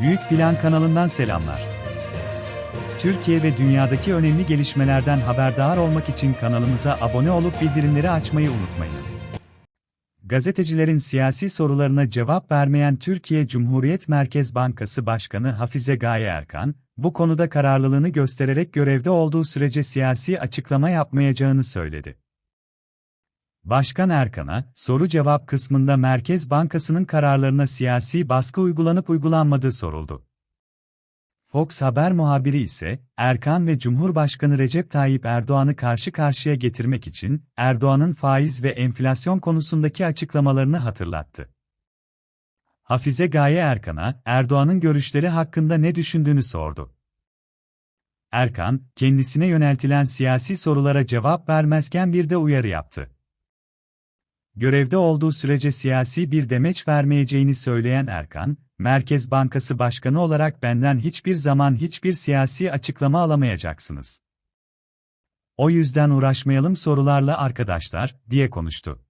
Büyük Plan kanalından selamlar. Türkiye ve dünyadaki önemli gelişmelerden haberdar olmak için kanalımıza abone olup bildirimleri açmayı unutmayınız. Gazetecilerin siyasi sorularına cevap vermeyen Türkiye Cumhuriyet Merkez Bankası Başkanı Hafize Gaye Erkan, bu konuda kararlılığını göstererek görevde olduğu sürece siyasi açıklama yapmayacağını söyledi. Başkan Erkan'a, soru-cevap kısmında Merkez Bankası'nın kararlarına siyasi baskı uygulanıp uygulanmadığı soruldu. Fox Haber muhabiri ise, Erkan ve Cumhurbaşkanı Recep Tayyip Erdoğan'ı karşı karşıya getirmek için, Erdoğan'ın faiz ve enflasyon konusundaki açıklamalarını hatırlattı. Hafize Gaye Erkan'a, Erdoğan'ın görüşleri hakkında ne düşündüğünü sordu. Erkan, kendisine yöneltilen siyasi sorulara cevap vermezken bir de uyarı yaptı. Görevde olduğu sürece siyasi bir demeç vermeyeceğini söyleyen Erkan, Merkez Bankası Başkanı olarak benden hiçbir zaman hiçbir siyasi açıklama alamayacaksınız. O yüzden uğraşmayalım sorularla arkadaşlar, diye konuştu.